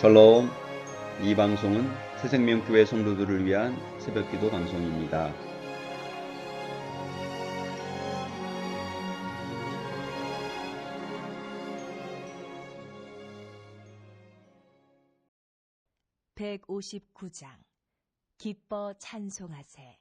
샬롬. 이 방송은 새생명교회 성도들을 위한 새벽기도 방송입니다. 백오십구 장 기뻐 찬송하세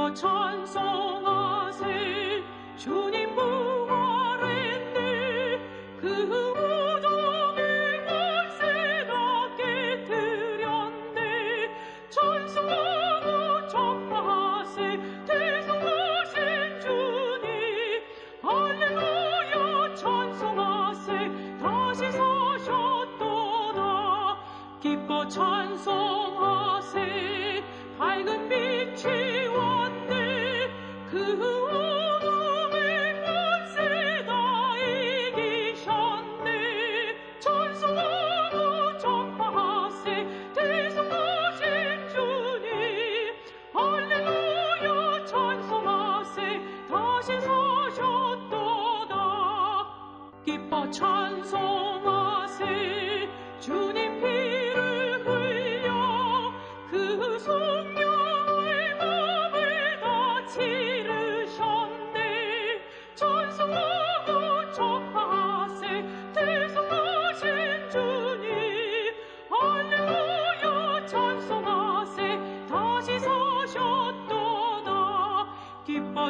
기뻐 찬송하세 주님 부활했네 그 우정의 권세 낮게 드렸네. 찬송하고 전파하세 대성하신 주님 할렐루야. 찬송하세 다시 사셨도다. 기뻐 찬송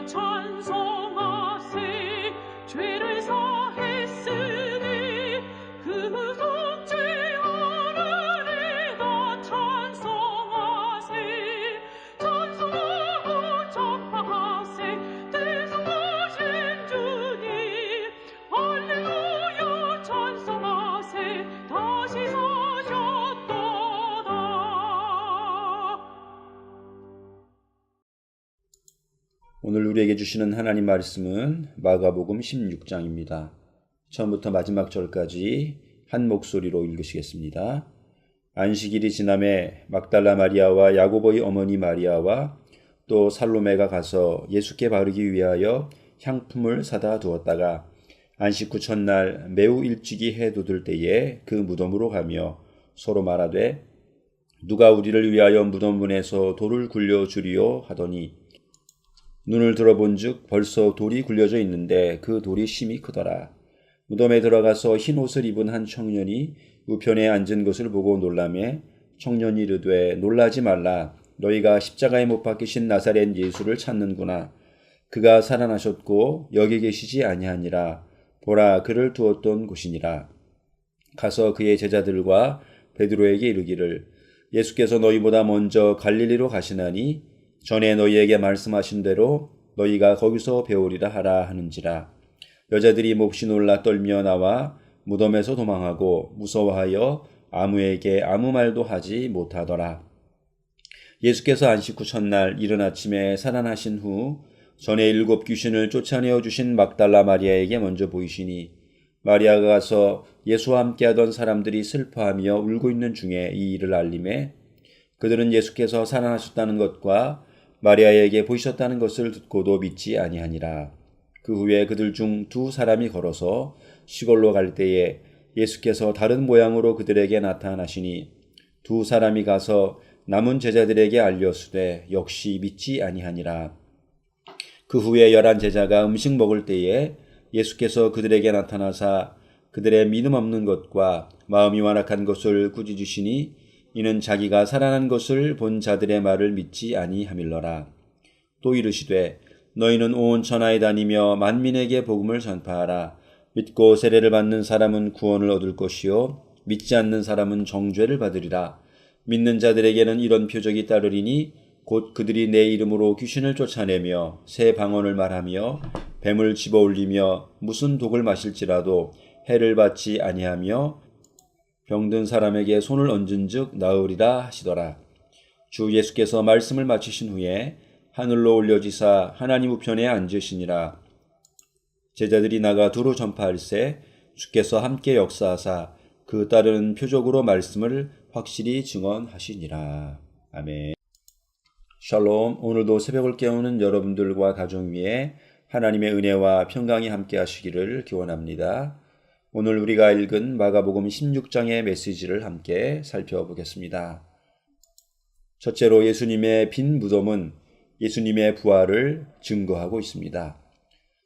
기 오늘 우리에게 주시는 하나님 말씀은 마가복음 16장입니다. 처음부터 마지막 절까지 한 목소리로 읽으시겠습니다. 안식일이 지남에 막달라 마리아와 야고보의 어머니 마리아와 또 살로메가 가서 예수께 바르기 위하여 향품을 사다 두었다가 안식 후 첫날 매우 일찍이 해 돋을 때에 그 무덤으로 가며 서로 말하되 누가 우리를 위하여 무덤 문에서 돌을 굴려 주리요 하더니 눈을 들어본즉 벌써 돌이 굴려져 있는데 그 돌이 심히 크더라. 무덤에 들어가서 흰 옷을 입은 한 청년이 우편에 앉은 것을 보고 놀라매 청년이 이르되 놀라지 말라. 너희가 십자가에 못 박히신 나사렛 예수를 찾는구나. 그가 살아나셨고 여기 계시지 아니하니라. 보라 그를 두었던 곳이니라. 가서 그의 제자들과 베드로에게 이르기를 예수께서 너희보다 먼저 갈릴리로 가시나니 전에 너희에게 말씀하신 대로 너희가 거기서 배우리라 하라 하는지라 여자들이 몹시 놀라 떨며 나와 무덤에서 도망하고 무서워하여 아무에게 아무 말도 하지 못하더라. 예수께서 안식 후 첫날 이른 아침에 살아나신 후 전에 일곱 귀신을 쫓아내어 주신 막달라 마리아에게 먼저 보이시니 마리아가 가서 예수와 함께하던 사람들이 슬퍼하며 울고 있는 중에 이 일을 알림해 그들은 예수께서 살아나셨다는 것과 마리아에게 보이셨다는 것을 듣고도 믿지 아니하니라. 그 후에 그들 중 두 사람이 걸어서 시골로 갈 때에 예수께서 다른 모양으로 그들에게 나타나시니 두 사람이 가서 남은 제자들에게 알려주되 역시 믿지 아니하니라. 그 후에 열한 제자가 음식 먹을 때에 예수께서 그들에게 나타나사 그들의 믿음 없는 것과 마음이 완악한 것을 꾸짖으시니 이는 자기가 살아난 것을 본 자들의 말을 믿지 아니함일러라. 또 이르시되 너희는 온 천하에 다니며 만민에게 복음을 전파하라. 믿고 세례를 받는 사람은 구원을 얻을 것이요 믿지 않는 사람은 정죄를 받으리라. 믿는 자들에게는 이런 표적이 따르리니 곧 그들이 내 이름으로 귀신을 쫓아내며 새 방언을 말하며 뱀을 집어올리며 무슨 독을 마실지라도 해를 받지 아니하며 병든 사람에게 손을 얹은즉 나으리라 하시더라. 주 예수께서 말씀을 마치신 후에 하늘로 올려지사 하나님 우편에 앉으시니라. 제자들이 나가 두루 전파할세 주께서 함께 역사하사 그 따르는 표적으로 말씀을 확실히 증언하시니라. 아멘. 샬롬. 오늘도 새벽을 깨우는 여러분들과 가정 위에 하나님의 은혜와 평강이 함께 하시기를 기원합니다. 오늘 우리가 읽은 마가복음 16장의 메시지를 함께 살펴보겠습니다. 첫째로 예수님의 빈 무덤은 예수님의 부활을 증거하고 있습니다.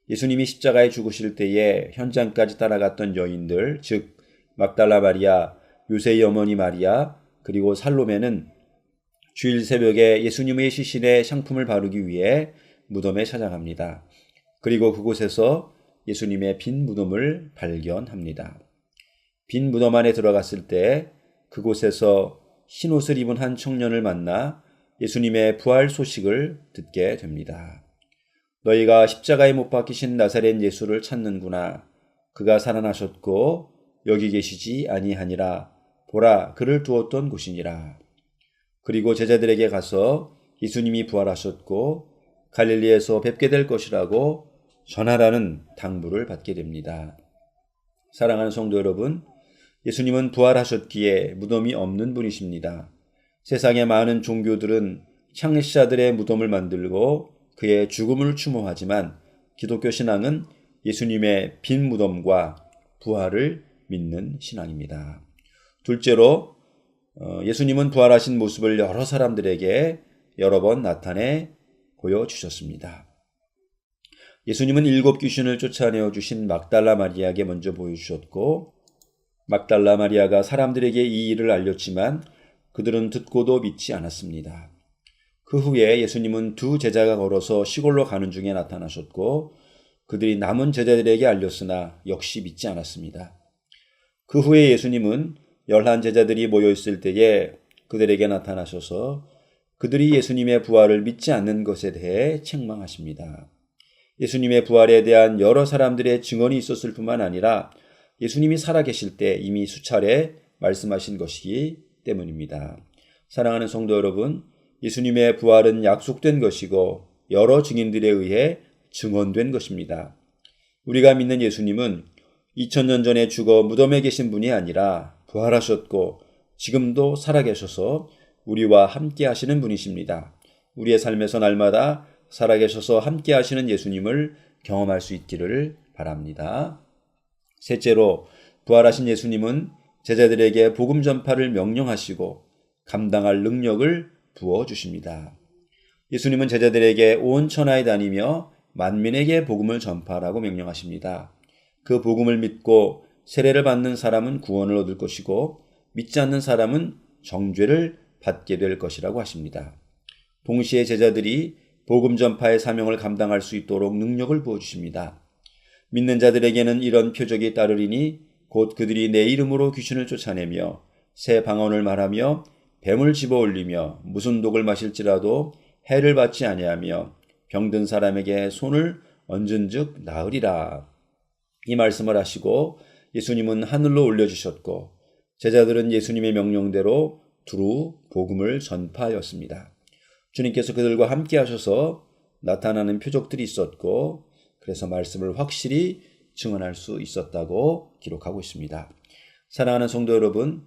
예수님이 십자가에 죽으실 때에 현장까지 따라갔던 여인들, 즉 막달라 마리아, 요새의 어머니 마리아, 그리고 살로메는 주일 새벽에 예수님의 시신에 상품을 바르기 위해 무덤에 찾아갑니다. 그리고 그곳에서 예수님의 빈 무덤을 발견합니다. 빈 무덤 안에 들어갔을 때 그곳에서 흰 옷을 입은 한 청년을 만나 예수님의 부활 소식을 듣게 됩니다. 너희가 십자가에 못 박히신 나사렛 예수를 찾는구나. 그가 살아나셨고 여기 계시지 아니하니라. 보라 그를 두었던 곳이니라. 그리고 제자들에게 가서 예수님이 부활하셨고 갈릴리에서 뵙게 될 것이라고 전하라는 당부를 받게 됩니다. 사랑하는 성도 여러분, 예수님은 부활하셨기에 무덤이 없는 분이십니다. 세상의 많은 종교들은 창시자들의 무덤을 만들고 그의 죽음을 추모하지만 기독교 신앙은 예수님의 빈 무덤과 부활을 믿는 신앙입니다. 둘째로 어, 예수님은 부활하신 모습을 여러 사람들에게 여러 번 나타내 보여주셨습니다. 예수님은 일곱 귀신을 쫓아내어 주신 막달라 마리아에게 먼저 보여주셨고 막달라 마리아가 사람들에게 이 일을 알렸지만 그들은 듣고도 믿지 않았습니다. 그 후에 예수님은 두 제자가 걸어서 시골로 가는 중에 나타나셨고 그들이 남은 제자들에게 알렸으나 역시 믿지 않았습니다. 그 후에 예수님은 열한 제자들이 모여 있을 때에 그들에게 나타나셔서 그들이 예수님의 부활을 믿지 않는 것에 대해 책망하십니다. 예수님의 부활에 대한 여러 사람들의 증언이 있었을 뿐만 아니라 예수님이 살아계실 때 이미 수차례 말씀하신 것이기 때문입니다. 사랑하는 성도 여러분, 예수님의 부활은 약속된 것이고 여러 증인들에 의해 증언된 것입니다. 우리가 믿는 예수님은 2000년 전에 죽어 무덤에 계신 분이 아니라 부활하셨고 지금도 살아계셔서 우리와 함께 하시는 분이십니다. 우리의 삶에서 날마다 살아계셔서 함께 하시는 예수님을 경험할 수 있기를 바랍니다. 셋째로 부활하신 예수님은 제자들에게 복음 전파를 명령하시고 감당할 능력을 부어 주십니다. 예수님은 제자들에게 온 천하에 다니며 만민에게 복음을 전파하라고 명령하십니다. 그 복음을 믿고 세례를 받는 사람은 구원을 얻을 것이고 믿지 않는 사람은 정죄를 받게 될 것이라고 하십니다. 동시에 제자들이 복음 전파의 사명을 감당할 수 있도록 능력을 부어 주십니다. 믿는 자들에게는 이런 표적이 따르리니 곧 그들이 내 이름으로 귀신을 쫓아내며 새 방언을 말하며 뱀을 집어 올리며 무슨 독을 마실지라도 해를 받지 아니하며 병든 사람에게 손을 얹은즉 나으리라. 이 말씀을 하시고 예수님은 하늘로 올려 주셨고 제자들은 예수님의 명령대로 두루 복음을 전파하였습니다. 주님께서 그들과 함께 하셔서 나타나는 표적들이 있었고 그래서 말씀을 확실히 증언할 수 있었다고 기록하고 있습니다. 사랑하는 성도 여러분,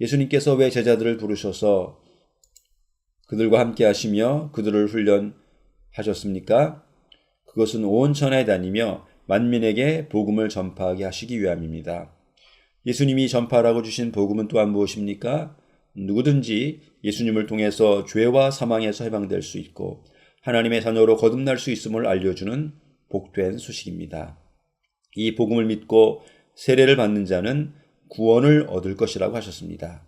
예수님께서 왜 제자들을 부르셔서 그들과 함께 하시며 그들을 훈련하셨습니까? 그것은 온 천하에 다니며 만민에게 복음을 전파하게 하시기 위함입니다. 예수님이 전파라고 주신 복음은 또한 무엇입니까? 누구든지 예수님을 통해서 죄와 사망에서 해방될 수 있고 하나님의 자녀로 거듭날 수 있음을 알려주는 복된 소식입니다. 이 복음을 믿고 세례를 받는 자는 구원을 얻을 것이라고 하셨습니다.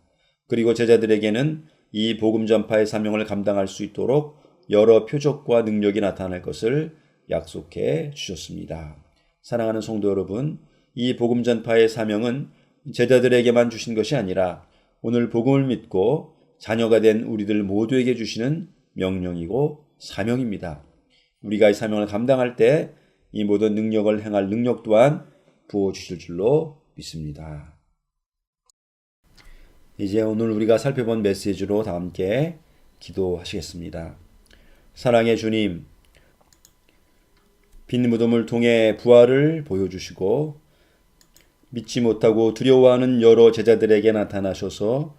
그리고 제자들에게는 이 복음 전파의 사명을 감당할 수 있도록 여러 표적과 능력이 나타날 것을 약속해 주셨습니다. 사랑하는 성도 여러분, 이 복음 전파의 사명은 제자들에게만 주신 것이 아니라 오늘 복음을 믿고 자녀가 된 우리들 모두에게 주시는 명령이고 사명입니다. 우리가 이 사명을 감당할 때 이 모든 능력을 행할 능력 또한 부어 주실 줄로 믿습니다. 이제 오늘 우리가 살펴본 메시지로 다 함께 기도하시겠습니다. 사랑의 주님, 빈 무덤을 통해 부활을 보여주시고 믿지 못하고 두려워하는 여러 제자들에게 나타나셔서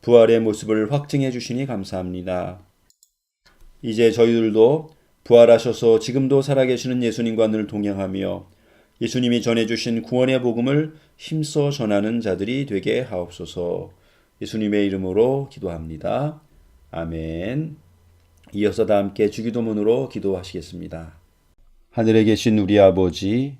부활의 모습을 확증해 주시니 감사합니다. 이제 저희들도 부활하셔서 지금도 살아계시는 예수님과 늘 동행하며 예수님이 전해주신 구원의 복음을 힘써 전하는 자들이 되게 하옵소서 예수님의 이름으로 기도합니다. 아멘. 이어서 다 함께 주기도문으로 기도하시겠습니다. 하늘에 계신 우리 아버지,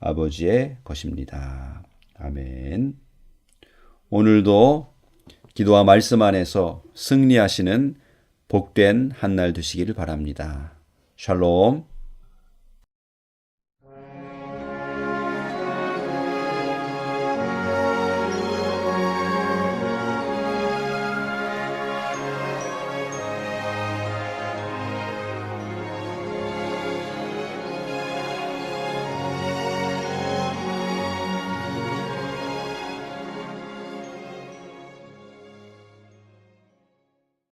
아버지의 것입니다. 아멘. 오늘도 기도와 말씀 안에서 승리하시는 복된 한 날 되시기를 바랍니다. 샬롬.